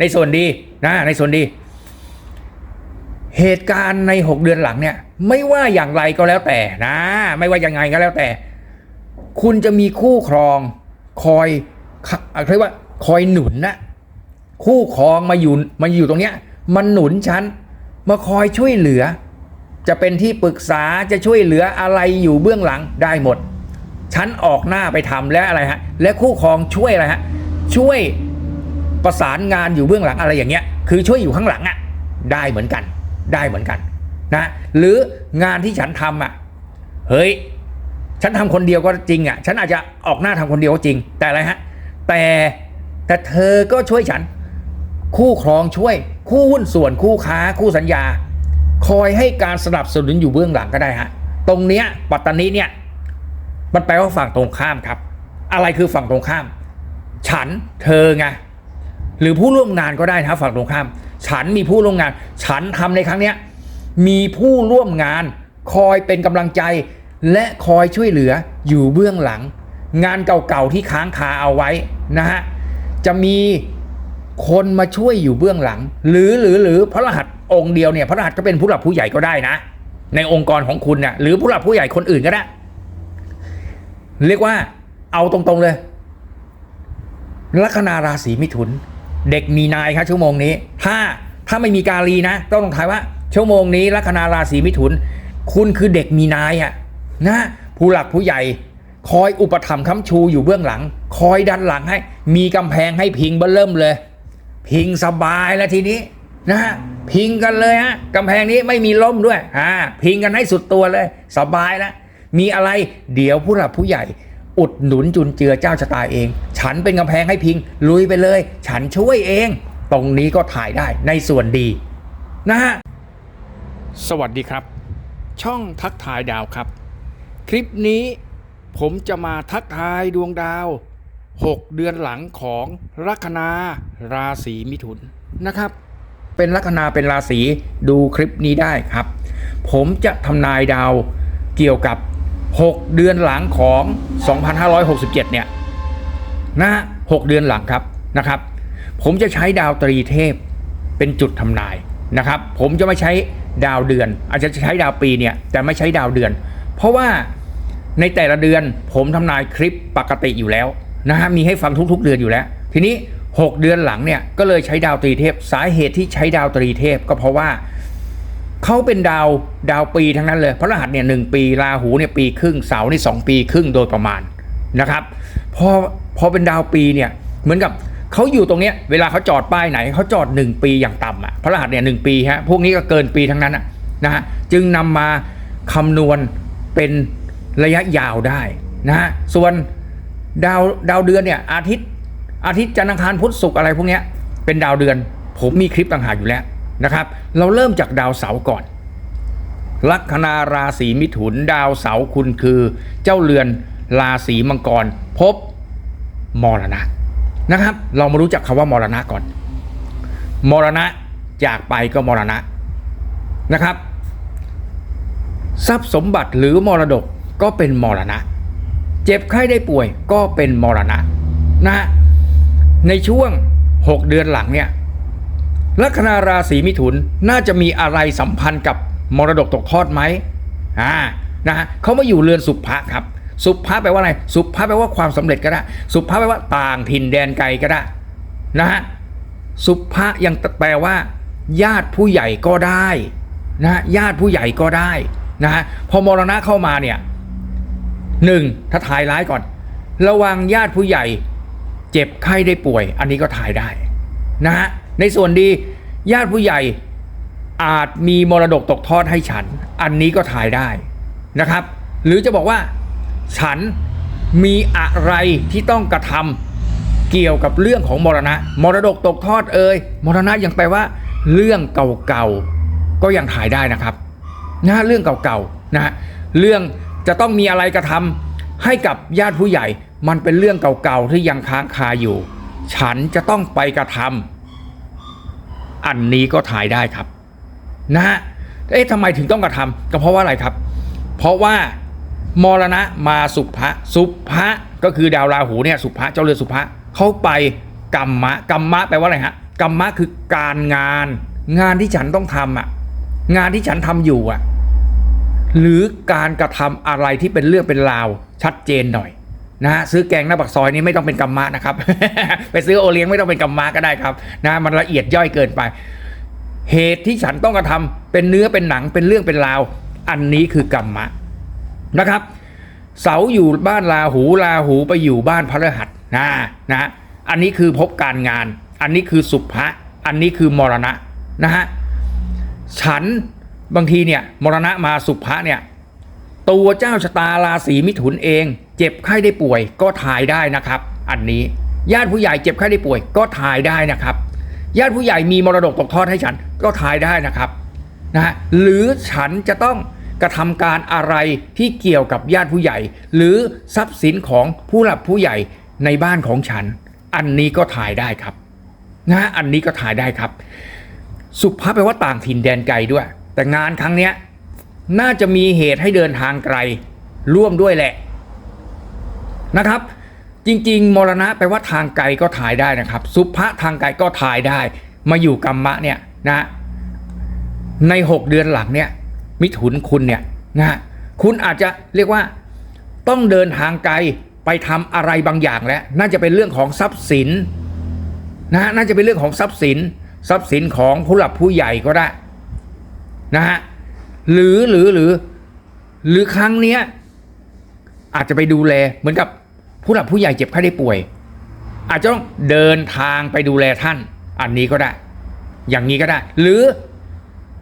ในส่วนดีนะในส่วนดี เหตุการณ์ใน 6 เดือนหลังเนี่ย ไม่ว่าอย่างไรก็แล้วแต่นะ ไม่ว่ายังไงก็แล้วแต่ คุณจะมีคู่ครองคอยเรียกว่าคอยหนุนนะคู่ครองมาอยู่มาอยู่ตรงเนี้ย มันหนุนฉันมาคอยช่วยเหลือ จะเป็นที่ปรึกษาจะช่วยเหลืออะไรอยู่เบื้องหลังได้หมด ฉันออกหน้าไปทำและอะไรฮะ และคู่ครองช่วยอะไรฮะ ช่วย ประสานงานอยู่เบื้องหลังอะไรอย่างเงี้ยคือช่วยอยู่ข้างหลังอะ่ะได้เหมือนกัน ได้เหมือนกันนะหรืองานที่ฉันทำอะเฮ้ยฉันทำคนเดียวก็จริงอะฉันอาจจะออกหน้าทำคนเดียวก็จริง แต่อะไรฮะแต่แต่เธอก็ช่วยฉัน คู่ครองช่วย คู่หุ้นส่วนคู่ค้าคู่สัญญา คอยให้การสนับสนุนอยู่เบื้องหลังก็ได้ฮะตรงเนี้ยปัตตานีเนี่ยมันแปลว่าฝั่งตรงข้ามครับ อะไรคือฝั่งตรงข้าม ฉันเธอไง หรือผู้ร่วมงานก็ได้นะฝั่งตรงข้าม ฉันมีผู้ร่วมงาน ฉันทำในครั้งเนี้ยมีผู้ร่วมงาน คอยเป็นกำลังใจ และคอยช่วยเหลืออยู่เบื้องหลัง งานเก่าๆที่ค้างคาเอาไว้นะฮะจะมีคนมาช่วยอยู่เบื้องหลัง หรือหรือหรือพระรหัสองค์เดียวเนี่ยพระรหัสก็เป็นผู้หลักผู้ใหญ่ก็ได้นะ ในองค์กรของคุณนะ่ะหรือผู้หลักผู้ใหญ่คนอื่นก็ได้ เรียกว่าเอาตรงๆเลยลัคนาราศีมิถุน เด็กมีนายครับชั่วโมงนี้ ถ้าถ้าไม่มีกาลีนะ ต้องลงท้ายว่า ชั่วโมงนี้ลัคนาราศีมิถุน คุณคือเด็กมีนายอะนะผู้หลักผู้ใหญ่ คอยอุปถัมภ์ค้ำชูอยู่เบื้องหลัง คอยดันหลังให้ มีกำแพงให้พิงเบื้เริ่มเลย พิงสบายแล้วทีนี้นะฮะพิงกันเลยฮะกำแพงนี้ไม่มีล่มด้วยอ่าพิงกันให้สุดตัวเลย สบายแล้วมีอะไรเดี๋ยวผู้หลักผู้ใหญ่ อุดหนุนจุนเจือเจ้าชะตาเอง ฉันเป็นกำแพงให้พิง ลุยไปเลย ฉันช่วยเอง ตรงนี้ก็ถ่ายได้ในส่วนดีนะฮะสวัสดีครับ ช่องทักทายดาวครับ คลิปนี้ผมจะมาทักทายดวงดาว 6 เดือนหลังของลัคนาราศีมิถุนนะครับ เป็นลัคนาเป็นราศีดูคลิปนี้ได้ครับ ผมจะทำนายดาวเกี่ยวกับ 6 เดือนหลังของ 2567 เนี่ยนะหกเดือนหลังครับนะครับ ผมจะใช้ดาวตรีเทพเป็นจุดทำนายนะครับ ผมจะไม่ใช้ดาวเดือน อาจจะใช้ดาวปีเนี่ยแต่ไม่ใช้ดาวเดือน เพราะว่าในแต่ละเดือนผมทำนายคลิปปกติอยู่แล้วนะฮะมีให้ฟังทุกๆ เดือนอยู่แล้ว ทีนี้ 6 เดือนหลังเนี่ยก็เลยใช้ดาวตรีเทพ สาเหตุที่ใช้ดาวตรีเทพ ก็เพราะว่า เขาเป็นดาวดาวปีทั้งนั้นเลยพระรหัสเนี่ยหนึ่งปีราหูเนี่ยปีครึ่งเสาร์นี่สองปีครึ่งโดยประมาณนะครับพอพอเป็นดาวปีเนี่ยเหมือนกับเขาอยู่ตรงเนี้ยเวลาเขาจอดป้ายไหนเขาจอด 1 ปีอย่างต่ำอะพระรหัสเนี่ยหนึ่งปีฮะพวกนี้ก็เกินปีทั้งนั้นอะนะฮะจึงนำมาคำนวณเป็นระยะยาวได้นะฮะส่วนดาวดาวเดือนเนี่ยอาทิตย์อาทิตย์จันทร์อังคารพุธศุกร์อะไรพวกเนี้ยเป็นดาวเดือน ผมมีคลิปต่างหากอยู่แล้ว นะครับ เราเริ่มจากดาวเสาร์ก่อน ลัคนาราศีมิถุนดาวเสาร์คุณคือเจ้าเรือนราศีมังกร พบมรณะนะครับ เรามารู้จักคำว่ามรณะก่อน มรณะจากไปก็มรณะนะครับ ทรัพย์สมบัติหรือมรดกก็เป็นมรณะ เจ็บไข้ได้ป่วยก็เป็นมรณะนะฮะในช่วง 6 เดือนหลังเนี่ย ลัคนาราศีมิถุนน่าจะมีอะไรสัมพันธ์กับมรดกตกทอดไหมอ่านะฮะเขามาอยู่เรือนสุภะครับ สุภะแปลว่าอะไร สุภะแปลว่าความสำเร็จก็ได้ สุภะแปลว่าต่างถิ่นแดนไกลก็ได้นะฮะสุภะยังแปลว่า ญาติผู้ใหญ่ก็ได้นะฮะญาติผู้ใหญ่ก็ได้นะฮะพอมรณะเข้ามาเนี่ยหนึ่งถ้าทายร้ายก่อน ระวังญาติผู้ใหญ่ เจ็บไข้ได้ป่วย อันนี้ก็ทายได้นะฮะ ในส่วนดีญาติผู้ใหญ่อาจมีมรดกตกทอดให้ฉัน อันนี้ก็ทายได้นะครับ หรือจะบอกว่า ฉันมีอะไรที่ต้องกระทำเกี่ยวกับเรื่องของมรณะ มรดกตกทอดเอ่ยมรณะยังแปลว่า เรื่องเก่าๆก็ยังถ่ายได้นะครับนะเรื่องเก่าๆนะฮะเรื่องจะต้องมีอะไรกระทำให้กับญาติผู้ใหญ่ มันเป็นเรื่องเก่าๆที่ยังค้างคาอยู่ ฉันจะต้องไปกระทำ อันนี้ก็ถ่ายได้ครับ นะฮะเอ๊ะทำไมถึงต้องกระทำก็เพราะว่าอะไรครับ เพราะว่ามรณะมาสุภะสุภะก็คือดาวราหูเนี่ยสุภะเจ้าเรือนสุภะเขาไปกรรมะกรรมะแปลว่าอะไรฮะกรรมะคือการงาน งานที่ฉันต้องทำอะ งานที่ฉันทำอยู่อะ หรือการกระทำอะไรที่เป็นเรื่องเป็นราวชัดเจนหน่อย นะฮะซื้อแกงหน้าปากซอยนี่ไม่ต้องเป็นกรรมะนะครับ ไปซื้อโอเลี้ยงไม่ต้องเป็นกรรมะก็ได้ครับนะมันละเอียดย่อยเกินไป เหตุที่ฉันต้องกระทำเป็นเนื้อเป็นหนังเป็นเรื่องเป็นราว อันนี้คือกรรมะนะครับ เสาอยู่บ้านลาหูลาหูไปอยู่บ้านพระฤหัสนะนะอันนี้คือพบการงาน อันนี้คือสุภะอันนี้คือมรณะนะฮะฉันบางทีเนี่ยมรณะมาสุภะเนี่ยตัวเจ้าชะตาราศีมิถุนเอง เจ็บไข้ได้ป่วยก็ทายได้นะครับ อันนี้ญาติผู้ใหญ่เจ็บไข้ได้ป่วยก็ทายได้นะครับ ญาติผู้ใหญ่มีมรดกตกทอดให้ฉันก็ทายได้นะครับนะฮะหรือฉันจะต้องกระทำการอะไรที่เกี่ยวกับญาติผู้ใหญ่ หรือทรัพย์สินของผู้หลักผู้ใหญ่ในบ้านของฉัน อันนี้ก็ทายได้ครับนะฮะอันนี้ก็ทายได้ครับ สุภาพแปลว่าต่างถิ่นแดนไกลด้วย แต่งานครั้งเนี้ยน่าจะมีเหตุให้เดินทางไกลร่วมด้วยแหละ นะครับ จริง ๆ มรณะแปลว่าทางไกลก็ถ่ายได้นะครับ สุภะทางไกลก็ถ่ายได้ มาอยู่กรรมะเนี่ยนะใน 6 เดือนหลังเนี่ยมิถุนคุณเนี่ยนะคุณอาจจะเรียกว่าต้องเดินทางไกลไปทำอะไรบางอย่างแล้วน่าจะเป็นเรื่องของทรัพย์สินนะฮะน่าจะเป็นเรื่องของทรัพย์สิน ทรัพย์สินของผู้หลักผู้ใหญ่ก็ได้นะฮะหรือหรือหรือหรือครั้งเนี้ยอาจจะไปดูแลเหมือนกับ ผู้หลักผู้ใหญ่เจ็บไข้ได้ป่วย อาจจะต้องเดินทางไปดูแลท่าน อันนี้ก็ได้ อย่างนี้ก็ได้ หรือ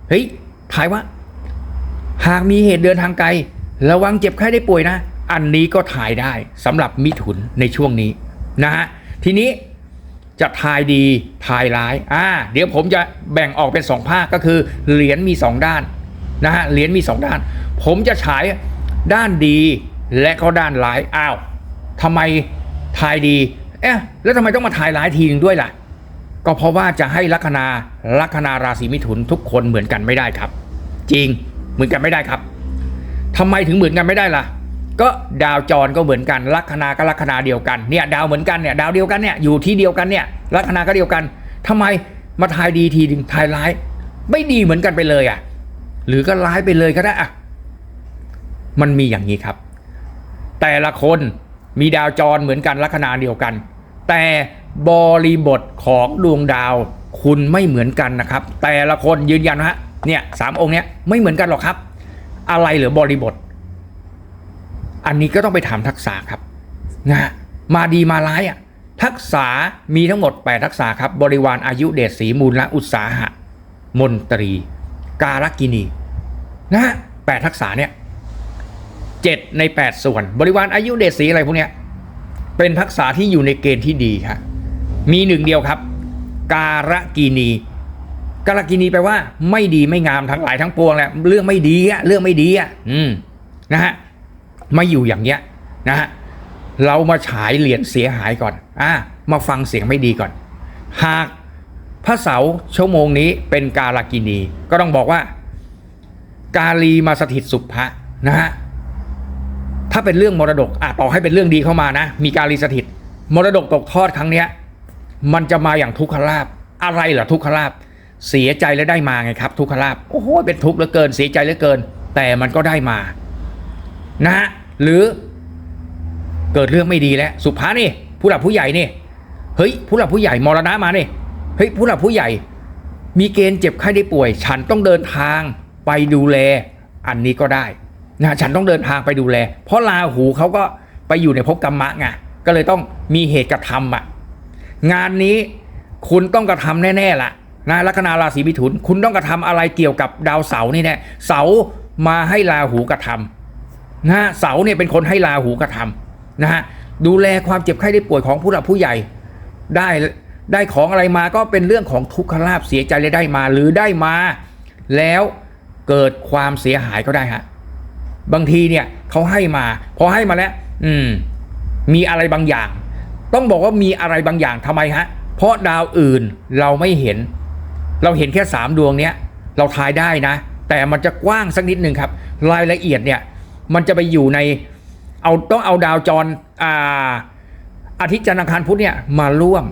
เฮ้ยทายว่า หากมีเหตุเดินทางไกล ระวังเจ็บไข้ได้ป่วยนะ อันนี้ก็ถ่ายได้สำหรับมิถุนในช่วงนี้นะฮะทีนี้จะทายดีทายร้าย อ่า เดี๋ยวผมจะแบ่งออกเป็นสองภาคก็คือเหรียญมีสองด้านนะฮะเหรียญมีสองด้าน ผมจะฉายด้านดีและก็ด้านร้าย อ้าว ทำไมทายดี เอ๊ะแล้วทำไมต้องมาทายร้ายทีนึงด้วยล่ะ ก็เพราะว่าจะให้ลัคนาลัคนาราศีมิถุนทุกคนเหมือนกันไม่ได้ครับ จริงเหมือนกันไม่ได้ครับทำไมถึงเหมือนกันไม่ได้ล่ะ ก็ดาวจรก็เหมือนกันลัคนาก็ลัคนาเดียวกันเนี่ยดาวเหมือนกันเนี่ยดาวเดียวกันเนี่ยอยู่ที่เดียวกันเนี่ยลัคนาก็เดียวกันทำไมมาทายดีทีหนึ่งทายร้าย ไม่ดีเหมือนกันไปเลยอะ หรือก็ร้ายไปเลยก็ได้อะมันมีอย่างนี้ครับ แต่ละคน มีดาวจรเหมือนกันลัคนาเดียวกัน แต่บริบทของดวงดาวคุณไม่เหมือนกันนะครับ แต่ละคนยืนยันนะฮะเนี่ยสามองค์เนี้ยไม่เหมือนกันหรอกครับ อะไรหรือบริบท อันนี้ก็ต้องไปถามทักษะครับนะฮะมาดีมาร้ายอะทักษะมีทั้งหมด 8 ทักษะครับ บริวารอายุเดชสีมูลและอุตสาหะ มนตรี การกินี นะฮะแปดทักษะเนี่ย เจ็ดใน 8 ส่วน บริวารอายุเดชสีอะไรพวกเนี้ยเป็นทักษะที่อยู่ในเกณฑ์ที่ดีครับมีหนึ่งเดียวครับ การกินีการกินีแปลว่า ไม่ดีไม่งามทั้งหลายทั้งปวงแหละเรื่องไม่ดีอะเรื่องไม่ดีอะอืมนะฮะมาอยู่อย่างเงี้ยนะฮะเรามาฉายเหรียญเสียหายก่อนอ่ามาฟังเสียงไม่ดีก่อน หากพระเสาร์ชั่วโมงนี้เป็นการกินีก็ต้องบอกว่า กาลีมาสถิตสุภะนะฮะ ถ้าเป็นเรื่องมรดกอะต่อให้เป็นเรื่องดีเข้ามานะ มีกาลีสถิต มรดกตกทอดครั้งเนี้ย มันจะมาอย่างทุกขลาบอะไรเหรอทุกขลาบเสียใจแล้วได้มาไงครับ ทุกขลาบโอ้โหเป็นทุกข์เหลือเกินเสียใจเหลือเกิน แต่มันก็ได้มานะฮะหรือเกิดเรื่องไม่ดีแล้วสุภานี่ผู้หลักผู้ใหญ่นี่เฮ้ยผู้หลักผู้ใหญ่มรณะมานี่เฮ้ยผู้หลักผู้ใหญ่ มีเกณฑ์เจ็บไข้ได้ป่วย ฉันต้องเดินทางไปดูแล อันนี้ก็ได้ นะฉันต้องเดินทางไปดูแล เพราะราหูเขาก็ไปอยู่ในภพกรรมะไงก็เลยต้องมีเหตุกระทำอะงานนี้คุณต้องกระทำแน่ๆล่ะนะลัคนาราศีมิถุน คุณต้องกระทำอะไรเกี่ยวกับดาวเสาร์นี่แน่เสามาให้ราหูกระทำนะเสาเนี่ยเป็นคนให้ราหูกระทำนะฮะดูแลความเจ็บไข้ได้ป่วยของผู้หลักผู้ใหญ่ ได้ได้ของอะไรมาก็เป็นเรื่องของทุกขลาภเสียใจเลยได้มาหรือได้มา แล้วเกิดความเสียหายก็ได้ฮะ บางทีเนี่ยเขาให้มา พอให้มาแล้ว อืม มีอะไรบางอย่าง ต้องบอกว่ามีอะไรบางอย่างทำไมฮะ เพราะดาวอื่นเราไม่เห็น เราเห็นแค่สามดวงเนี้ยเราทายได้นะ แต่มันจะกว้างสักนิดหนึ่งครับ รายละเอียดเนี่ย มันจะไปอยู่ใน เอาต้องเอาดาวจรอ่าอาทิตย์จันทร์อังคารพุธเนี่ยมาร่วม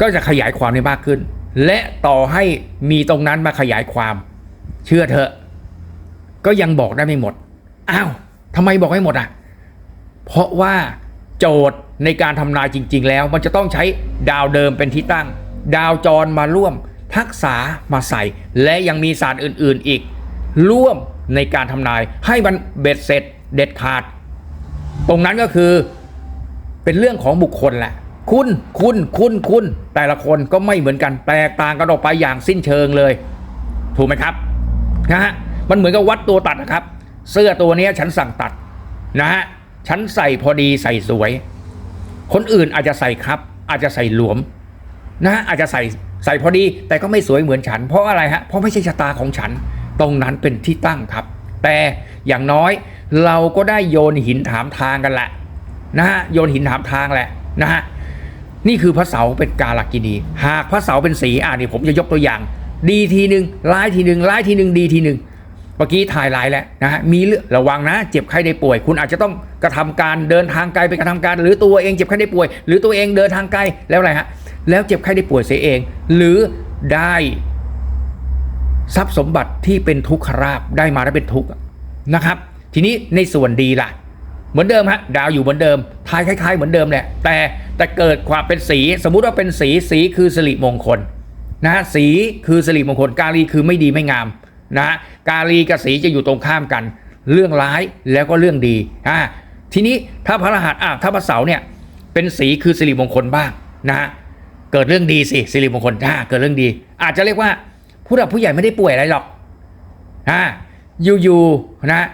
ก็จะขยายความได้มากขึ้น และต่อให้มีตรงนั้นมาขยายความ เชื่อเถอะ ก็ยังบอกได้ไม่หมด อ้าวทำไมบอกไม่หมดอะ เพราะว่าโจทย์ในการทำนายจริง ๆ แล้ว มันจะต้องใช้ดาวเดิมเป็นที่ตั้ง ดาวจรมาร่วม ทักษะมาใส่ และยังมีศาสตร์อื่น ๆ อีก ร่วมในการทำนายให้มันเบ็ดเสร็จเด็ดขาด ตรงนั้นก็คือเป็นเรื่องของบุคคลแหละ คุณคุณคุณคุณแต่ละคนก็ไม่เหมือนกันแตกต่างกันออกไปอย่างสิ้นเชิงเลย ถูกไหมครับนะฮะ มันเหมือนกับวัดตัวตัดนะครับ เสื้อตัวนี้ฉันสั่งตัดนะฮะฉันใส่พอดีใส่สวย คนอื่นอาจจะใส่ครับ อาจจะใส่หลวมนะฮะอาจจะใส่ใส่พอดี แต่ก็ไม่สวยเหมือนฉัน เพราะอะไรฮะเพราะไม่ใช่ชะตาของฉัน ตรงนั้นเป็นที่ตั้งครับ แต่อย่างน้อยเราก็ได้โยนหินถามทางกันแหละนะฮะโยนหินถามทางแหละนะฮะนี่คือพระเสาเป็นกาลกินีหากพระเสาเป็นสีอ่านี่ผมจะยกตัวอย่าง ดีทีหนึ่งร้ายทีหนึ่งร้ายทีหนึ่งดีทีหนึ่ง มื่อกี้ถ่ายไลน์แล้วนะฮะมีเรื่องระวังนะ เจ็บไข้ได้ป่วย คุณอาจจะต้องกระทำการเดินทางไกลไปกระทำการ หรือตัวเองเจ็บไข้ได้ป่วย หรือตัวเองเดินทางไกลแล้วอะไรฮะแล้วเจ็บไข้ได้ป่วยเสียเอง หรือได้ทรัพย์สมบัติที่เป็นทุกขราบได้มาแล้วเป็นทุกข์นะครับ ทีนี้ในส่วนดีล่ะ เหมือนเดิมฮะดาวอยู่เหมือนเดิมทายคล้าย ๆ เหมือนเดิมแหละแต่แต่เกิดความเป็นสี สมมุติว่าเป็นสีสีคือสิริมงคลนะฮะสีคือสิริมงคลกาลีคือไม่ดีไม่งาม นะกาลีกับสีจะอยู่ตรงข้ามกัน เรื่องร้ายแล้วก็เรื่องดีอ่าทีนี้ถ้าพระรหัสอะถ้าพระเสาร์เนี่ยเป็นสีคือสิริมงคลบ้างนะฮะเกิดเรื่องดีสิสิริมงคลอ่าเกิดเรื่องดี อาจจะเรียกว่าผู้หลักผู้ใหญ่ไม่ได้ป่วยอะไรหรอกอ่าอยู่ๆนะ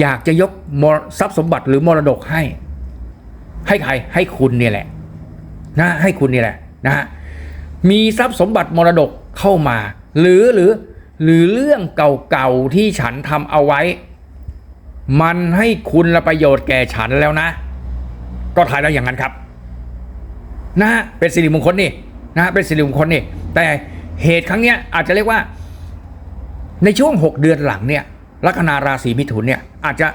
อยากจะยกมรทรัพย์สมบัติหรือมรดกให้ ให้ใครให้คุณเนี่ยแหละนะให้คุณเนี่ยแหละนะฮะมีทรัพย์สมบัติมรดกเข้ามา หรือหรือหรือเรื่องเก่าๆที่ฉันทำเอาไว้ มันให้คุณละประโยชน์แก่ฉันแล้วนะ ก็ถ่ายแล้วอย่างนั้นครับ นะเป็นสิริมงคลนี่นะฮะเป็นสิริมงคลนี่ แต่เหตุครั้งเนี้ยอาจจะเรียกว่า ในช่วง 6 เดือนหลังเนี่ยลัคนาราศีมิถุนเนี่ยอาจจะ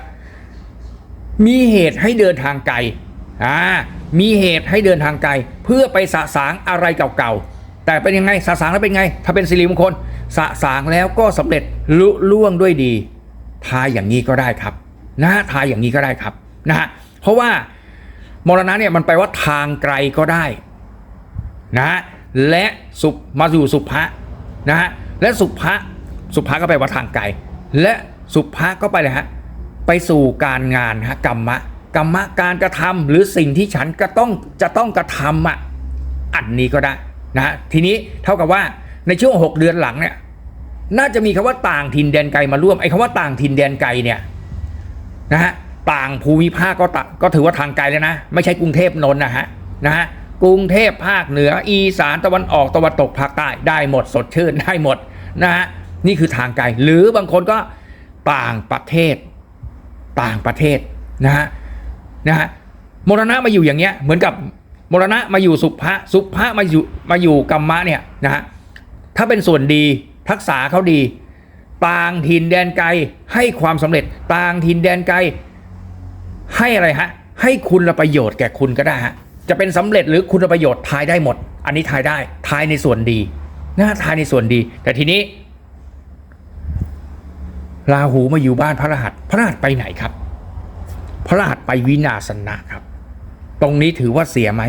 มีเหตุให้เดินทางไกลอ่ามีเหตุให้เดินทางไกล เพื่อไปสะสางอะไรเก่าๆ แต่เป็นยังไงสะสางแล้วเป็นไง ถ้าเป็นสิริมงคลสะสางแล้วก็สำเร็จลุล่วงด้วยดีทายอย่างนี้ก็ได้ครับนะทายอย่างนี้ก็ได้ครับนะฮะเพราะว่ามรณะเนี่ยมันแปลว่าทางไกลก็ได้นะฮะและสุมาอยู่สุภะนะฮะและสุภะสุภะก็แปลว่าทางไกล และสุภะก็ไปเลยฮะไปสู่การงานฮะกรรมะกรรมะการกระทำหรือสิ่งที่ฉันก็ต้องจะต้องกระทำอะอันนี้ก็ได้ นะฮะทีนี้เท่ากับว่าในช่วง 6 เดือนหลังเนี่ยน่าจะมีคำว่าต่างถิ่นแดนไกลมาร่วมไอ้คำว่าต่างถิ่นแดนไกลเนี่ยนะฮะต่างภูมิภาคก็ตก็ถือว่าทางไกลแล้วนะ ไม่ใช่กรุงเทพนนท์นะฮะนะฮะกรุงเทพภาคเหนือ อีสานตะวันออกตะวันตกภาคใต้ได้หมดสดชื่นได้หมดนะฮะนี่คือทางไกลหรือบางคนก็ต่างประเทศต่างประเทศนะฮะนะฮะมรณะมาอยู่อย่างเงี้ยเหมือนกับ มรณะมาอยู่สุภะสุภะมาอยู่มาอยู่กรรมะเนี่ยนะฮะถ้าเป็นส่วนดีทักษะเขาดี ต่างถิ่นแดนไกลให้ความสำเร็จ ต่างถิ่นแดนไกลให้อะไรฮะ ให้คุณประโยชน์แก่คุณก็ได้ฮะจะเป็นสำเร็จหรือคุณประโยชน์ทายได้หมด อันนี้ทายได้ทายในส่วนดีนะทายในส่วนดี แต่ทีนี้ราหูมาอยู่บ้านพระรหัส พระรหัสไปไหนครับ พระรหัสไปวินาศนะครับ ตรงนี้ถือว่าเสียไหม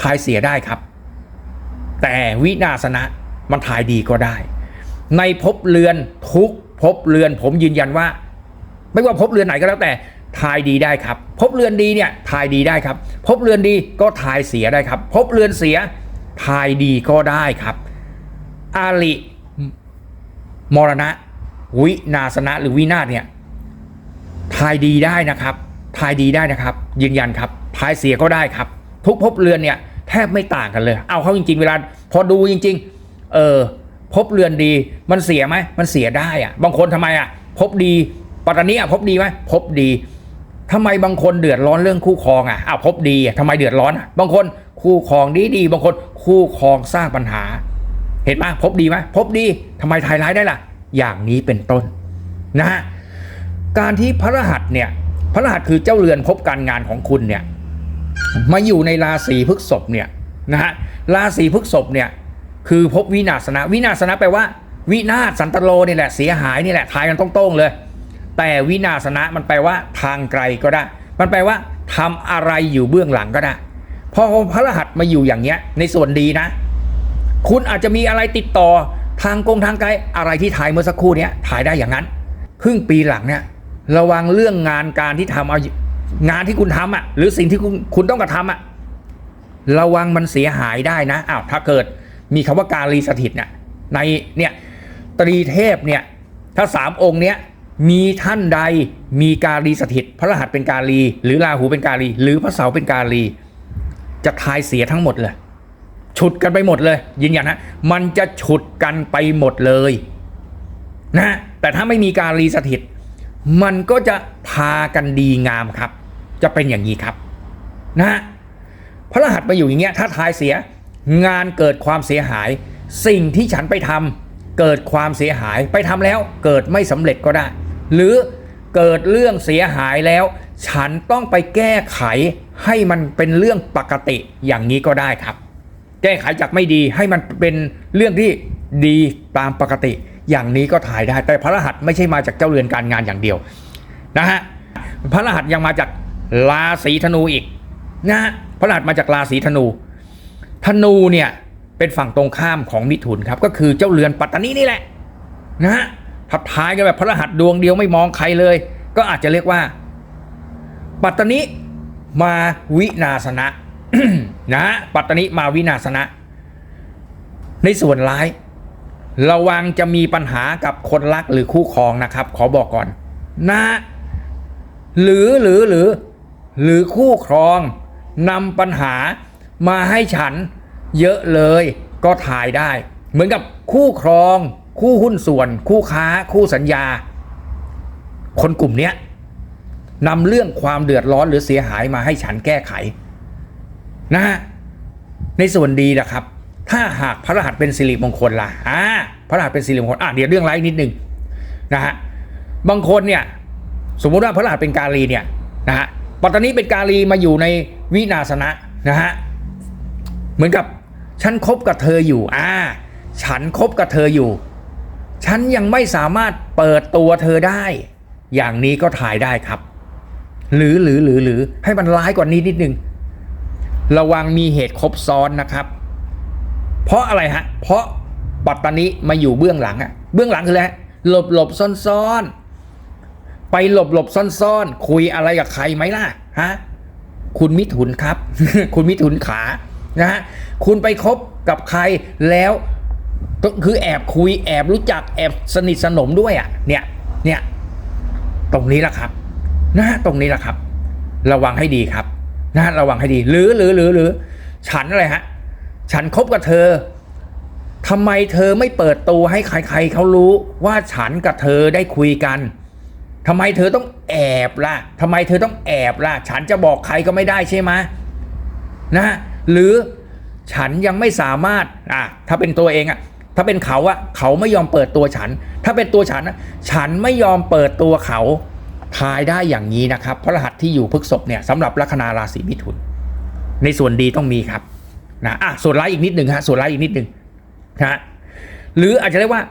ทายเสียได้ครับ แต่วินาศนะมันทายดีก็ได้ ในภพเรือนทุกภพเรือน ผมยืนยันว่า ไม่ว่าภพเรือนไหนก็แล้วแต่ทายดีได้ครับภพเรือนดีเนี่ยทายดีได้ครับภพเรือนดีก็ทายเสียได้ครับภพเรือนเสียทายดีก็ได้ครับ อาลิมรณะ วินาศนะหรือวินาศเนี่ยทายดีได้นะครับทายดีได้นะครับ ยืนยันครับ ทายเสียก็ได้ครับ ทุกภพเรือนเนี่ยแทบไม่ต่างกันเลย เอาเข้าจริง ๆ เวลาพอดูจริง ๆ เออภพเรือนดีมันเสียไหมมันเสียได้อะบางคนทำไมอะภพดีปัตตานีอะภพดีไหมภพดีทำไมบางคนเดือดร้อนเรื่องคู่ครองอะอ้าวภพดีอะทำไมเดือดร้อนอะบางคนคู่ครองดีดีบางคนคู่ครองสร้างปัญหา เห็นไหมภพดีไหมภพดีทำไมทายร้ายได้ล่ะ อย่างนี้เป็นต้นนะฮะการที่พระรหัสเนี่ยพระรหัสคือเจ้าเรือนภพการงานของคุณเนี่ย มาอยู่ในราศีพฤษภเนี่ยนะฮะราศีพฤษภเนี่ยคือพบวินาศนะวินาศนะแปลว่า วินาศสันตโลนี่แหละเสียหายนี่แหละทายกันตรงๆเลย แต่วินาศนะมันแปลว่าทางไกลก็ได้ มันแปลว่าทำอะไรอยู่เบื้องหลังก็ได้พอพระรหัสมาอยู่อย่างเงี้ยในส่วนดีนะ คุณอาจจะมีอะไรติดต่อทางกงทางไกลอะไรที่ถ่ายเมื่อสักครู่เนี้ยถ่ายได้อย่างนั้น ครึ่งปีหลังเนี่ยระวังเรื่องงานการที่ทำเอา งานที่คุณทำอะ หรือสิ่งที่คุณคุณต้องกระทำอะระวังมันเสียหายได้นะอ้าวถ้าเกิดมีคำว่าการีสถิตเนี่ยในเนี่ยตรีเทพเนี่ยถ้าสามองค์เนี้ยมีท่านใดมีการีสถิต พระรหัสเป็นการี หรือราหูเป็นการี หรือพระเสาร์เป็นการี จะทายเสียทั้งหมดเลย ฉุดกันไปหมดเลย ยืนยันนะมันจะฉุดกันไปหมดเลยนะแต่ถ้าไม่มีการีสถิต มันก็จะพากันดีงามครับ จะเป็นอย่างนี้ครับนะพระรหัสมาอยู่อย่างเงี้ยถ้าทายเสียงานเกิดความเสียหาย สิ่งที่ฉันไปทำเกิดความเสียหายไปทำแล้ว เกิดไม่สำเร็จก็ได้ หรือเกิดเรื่องเสียหายแล้ว ฉันต้องไปแก้ไขให้มันเป็นเรื่องปกติอย่างนี้ก็ได้ครับ แก้ไขจากไม่ดีให้มันเป็นเรื่องที่ดีตามปกติ อย่างนี้ก็ถ่ายได้แต่พระรหัสไม่ใช่มาจากเจ้าเรือนการงานอย่างเดียวนะฮะพระรหัสยังมาจาก ราศีธนูอีกนะพระรหัสมาจากราศีธนู ธนูเนี่ยเป็นฝั่งตรงข้ามของมิถุนครับก็คือเจ้าเรือนปัตตานีนี่แหละนะฮะทับท้ายกันแบบพระรหัสดวงเดียวไม่มองใครเลย ก็อาจจะเรียกว่า ปัตตานิมาวินาสนะนะปัตตานิมาวินาสนะ ในส่วนร้าย ระวังจะมีปัญหากับคนรักหรือคู่ครองนะครับ ขอบอกก่อน นะ หรือหรือหรือ หรือคู่ครองนำปัญหามาให้ฉันเยอะเลยก็ถ่ายได้ เหมือนกับคู่ครอง คู่หุ้นส่วน คู่ค้า คู่สัญญา คนกลุ่มนี้นำเรื่องความเดือดร้อนหรือเสียหายมาให้ฉันแก้ไข นะฮะในส่วนดีนะครับ ถ้าหากพระรหัสเป็นสิริมงคลล่ะอ่าพระรหัสเป็นสิริมงคลอะเดี๋ยวเรื่องไร้นิดนึงนะฮะบางคนเนี่ย สมมุติว่าพระรหัสเป็นกาลีเนี่ยนะฮะ ปัตตานีเป็นกาลีมาอยู่ในวินาสนะนะฮะเหมือนกับฉันคบกับเธออยู่ อ่า ฉันคบกับเธออยู่ ฉันยังไม่สามารถเปิดตัวเธอได้ อย่างนี้ก็ถ่ายได้ครับ หรือหรือหรือหรือให้มันร้ายกว่านี้นิดนึง ระวังมีเหตุครบซ้อนนะครับ เพราะอะไรฮะ เพราะปัตตานีมาอยู่เบื้องหลังอะเบื้องหลังคืออะไรหลบหลบซ่อนซ่อนๆ ไปหลบหลบซ่อนซ่อนๆ คุยอะไรกับใครไหมล่ะฮะคุณมิถุนครับ คุณมิถุนขานะฮะคุณไปคบกับใครแล้วก็คือแอบคุยแอบรู้จักแอบสนิทสนมด้วยอะเนี่ยเนี่ยตรงนี้แหละครับนะตรงนี้แหละครับ ระวังให้ดีครับนะระวังให้ดี หรือหรือหรือหรือฉันอะไรฮะฉันคบกับเธอทำไมเธอไม่เปิดตัวให้ใครๆเขารู้ว่าฉันกับเธอได้คุยกัน ทำไมเธอต้องแอบล่ะทำไมเธอต้องแอบล่ะ ฉันจะบอกใครก็ไม่ได้ใช่ไหมนะ หรือฉันยังไม่สามารถอะถ้าเป็นตัวเองอะ ถ้าเป็นเขาอะ เขาไม่ยอมเปิดตัวฉัน ถ้าเป็นตัวฉันอะฉันไม่ยอมเปิดตัวเขาทายได้อย่างนี้นะครับ พระรหัสที่อยู่พฤกษภเนี่ยสำหรับลัคนาราศีมิถุน ในส่วนดีต้องมีครับนะอะส่วนร้ายอีกนิดหนึ่งฮะส่วนร้ายอีกนิดหนึ่งนะฮะหรืออาจจะเรียกว่า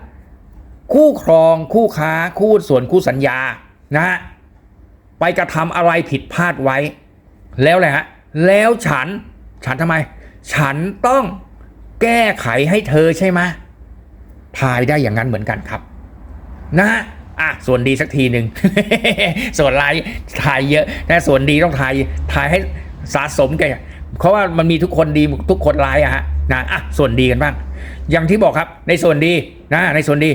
คู่ครองคู่ค้าคู่ส่วนคู่สัญญา นะฮะไปกระทำอะไรผิดพลาดไว้ แล้วอะไรฮะแล้วฉันฉันทำไม ฉันต้องแก้ไขให้เธอใช่ไหมทายได้อย่างนั้นเหมือนกันครับ นะอะส่วนดีสักทีหนึ่งส่วนร้ายทายเยอะแต่ส่วนดีต้องทายทายให้สะสมกันเพราะว่ามันมีทุกคนดีทุกคนร้ายอะฮะนะอะส่วนดีกันบ้าง อย่างที่บอกครับในส่วนดีนะในส่วนดี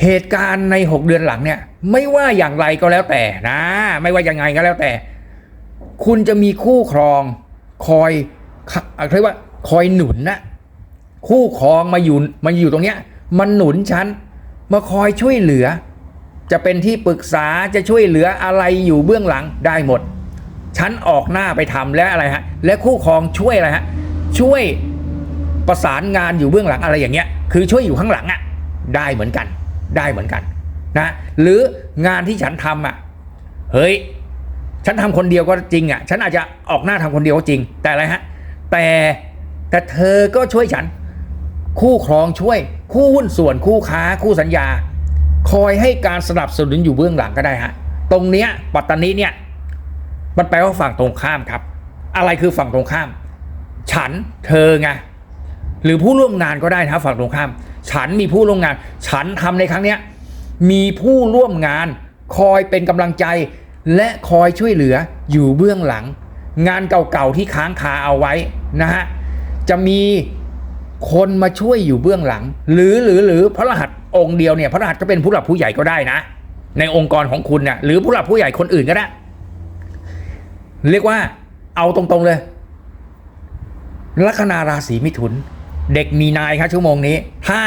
เหตุการณ์ในหกเดือนหลังเนี่ย ไม่ว่าอย่างไรก็แล้วแต่นะ ไม่ว่ายังไงก็แล้วแต่ คุณจะมีคู่ครองคอยเรียกว่าคอยหนุนนะคู่ครองมาอยู่มาอยู่ตรงเนี้ย มันหนุนฉันมาคอยช่วยเหลือ จะเป็นที่ปรึกษาจะช่วยเหลืออะไรอยู่เบื้องหลังได้หมด ฉันออกหน้าไปทำและอะไรฮะ และคู่ครองช่วยอะไรฮะช่วยประสานงานอยู่เบื้องหลังอะไรอย่างเงี้ย คือช่วยอยู่ข้างหลังอะ่ะได้เหมือนกัน ได้เหมือนกันนะหรืองานที่ฉันทำอะเฮ้ยฉันทำคนเดียวก็จริงอะ ฉันอาจจะออกหน้าทำคนเดียวก็จริง แต่อะไรฮะ แต่แต่เธอก็ช่วยฉัน คู่ครองช่วย คู่หุ้นส่วนคู่ค้า คู่สัญญา คอยให้การสนับสนุนอยู่เบื้องหลังก็ได้ฮะ ตรงเนี้ยปัตตานีเนี่ยมันแปลว่าฝั่งตรงข้ามครับ อะไรคือฝั่งตรงข้าม ฉันเธอไงหรือผู้ร่วมงานก็ได้นะฝั่งตรงข้าม ฉันมีผู้ร่วมงาน ฉันทำในครั้งเนี้ยมีผู้ร่วมงาน คอยเป็นกำลังใจ และคอยช่วยเหลืออยู่เบื้องหลัง งานเก่าๆที่ค้างคาเอาไว้นะฮะจะมีคนมาช่วยอยู่เบื้องหลัง หรือหรือหรือพระรหัสองค์เดียวเนี่ยพระรหัสก็เป็นผู้หลักผู้ใหญ่ก็ได้นะ ในองค์กรของคุณน่ะหรือผู้หลักผู้ใหญ่คนอื่นก็ได้เรียกว่าเอาตรงๆเลยลัคนาราศีมิถุน เด็กมีนายครับชั่วโมงนี้ถ้า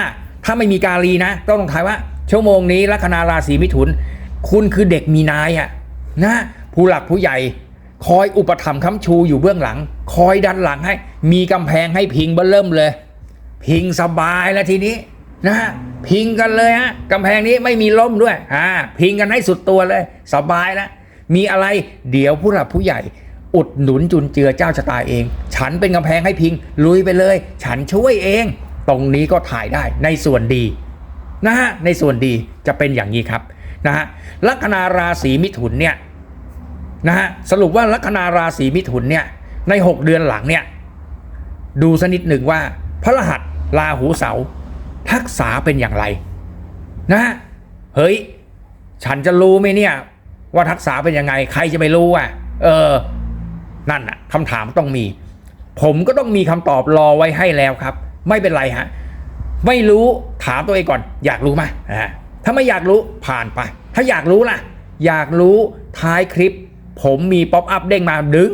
ถ้าไม่มีกาลีนะ ต้องลงท้ายว่า ชั่วโมงนี้ลัคนาราศีมิถุน คุณคือเด็กมีนายอะนะผู้หลักผู้ใหญ่ คอยอุปถัมภ์ค้ำชูอยู่เบื้องหลัง คอยดันหลังให้ มีกำแพงให้พิงเบื้อเริ่มเลย พิงสบายแล้วทีนี้นะฮะพิงกันเลยฮะกำแพงนี้ไม่มีล่มด้วยอ่าพิงกันให้สุดตัวเลย สบายแล้วมีอะไรเดี๋ยวผู้หลักผู้ใหญ่ อุดหนุนจุนเจือเจ้าชะตาเอง ฉันเป็นกำแพงให้พิง ลุยไปเลย ฉันช่วยเอง ตรงนี้ก็ถ่ายได้ในส่วนดีนะฮะในส่วนดีจะเป็นอย่างนี้ครับนะฮะลัคนาราศีมิถุนเนี่ยนะฮะสรุปว่าลัคนาราศีมิถุนเนี่ยใน 6 เดือนหลังเนี่ยดูสนิดหนึ่งว่าพระรหัสลาหูเสาทักษาเป็นอย่างไรนะฮะเฮ้ย ฉันจะรู้ไหมเนี่ย ว่าทักษาเป็นยังไง ใครจะไปรู้อะ เออ นั่นน่ะคำถามต้องมี ผมก็ต้องมีคำตอบรอไว้ให้แล้วครับ ไม่เป็นไรฮะไม่รู้ถามตัวเองก่อน อยากรู้ไหมอ่าถ้าไม่อยากรู้ผ่านไป ถ้าอยากรู้ล่ะ อยากรู้ท้ายคลิป ผมมีป๊อปอัพเด้งมาดึง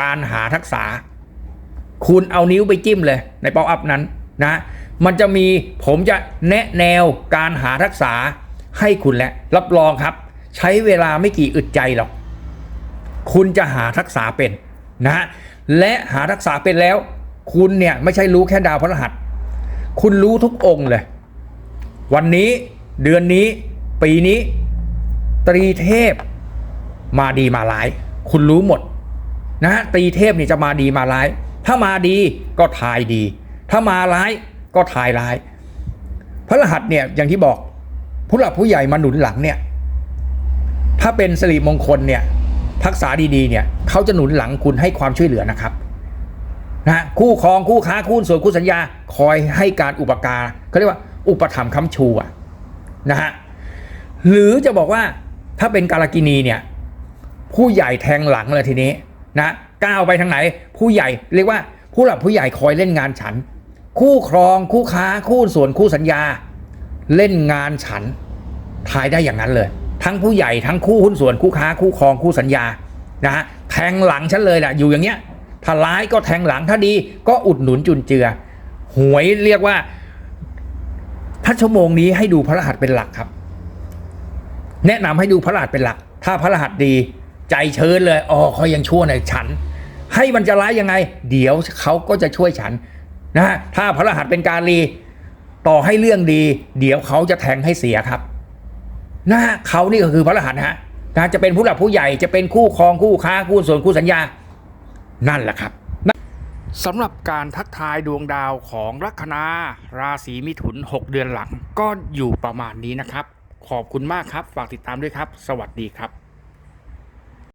การหาทักษะคุณเอานิ้วไปจิ้มเลยในป๊อปอัพนั้นนะ มันจะมีผมจะแนะแนวการหาทักษะให้คุณและ รับรองครับ ใช้เวลาไม่กี่อึดใจหรอก คุณจะหาทักษะเป็นนะและหาทักษะเป็นแล้ว คุณเนี่ยไม่ใช่รู้แค่ดาวพฤหัส คุณรู้ทุกองค์เลย วันนี้เดือนนี้ปีนี้ ตรีเทพมาดีมาร้าย คุณรู้หมดนะฮะตรีเทพนี่จะมาดีมาร้าย ถ้ามาดีก็ทายดี ถ้ามาร้ายก็ทายร้าย พระรหัสเนี่ยอย่างที่บอกผู้หลักผู้ใหญ่มาหนุนหลังเนี่ย ถ้าเป็นสิริมงคลเนี่ย ทักษะดีๆเนี่ยเขาจะหนุนหลังคุณให้ความช่วยเหลือนะครับนะคู่ครองคู่ค้าคู่ส่วนคู่สัญญา คอยให้การอุปการเขาเรียกว่า อุปถัมภ์ค้ำชูอะนะฮะหรือจะบอกว่าถ้าเป็นกาลกินีเนี่ยผู้ใหญ่แทงหลังเลยทีนี้นะก้าวไปทางไหน ผู้ใหญ่เรียกว่าผู้หลักผู้ใหญ่คอยเล่นงานฉัน คู่ครองคู่ค้าคู่ส่วนคู่สัญญา เล่นงานฉันทายได้อย่างนั้นเลย ทั้งผู้ใหญ่ทั้งคู่หุ้นส่วนคู่ค้าคู่ครองคู่สัญญานะฮะแทงหลังฉันเลยแหละอยู่อย่างเงี้ยถ้าร้ายก็แทงหลังถ้าดีก็อุดหนุนจุนเจือ หวยเรียกว่าถ้าชั่วโมงนี้ให้ดูพระรหัสเป็นหลักครับ แนะนำให้ดูพระรหัสเป็นหลัก ถ้าพระรหัสดี ใจเชิญเลยอ๋อเขายังชั่วในฉัน ให้มันจะร้ายยังไง เดี๋ยวเขาก็จะช่วยฉันนะฮะถ้าพระรหัสเป็นการลี ต่อให้เรื่องดี เดี๋ยวเขาจะแทงให้เสียครับ นะเขานี่ก็คือพระรหัสฮะนะจะเป็นผู้หลักผู้ใหญ่จะเป็นคู่ครองคู่ค้าคู่ส่วนคู่สัญญา นั่นแหละครับสำหรับการทักทายดวงดาวของลัคนาราศีมิถุน 6 เดือนหลัง ก็อยู่ประมาณนี้นะครับ ขอบคุณมากครับ ฝากติดตามด้วยครับ สวัสดีครับ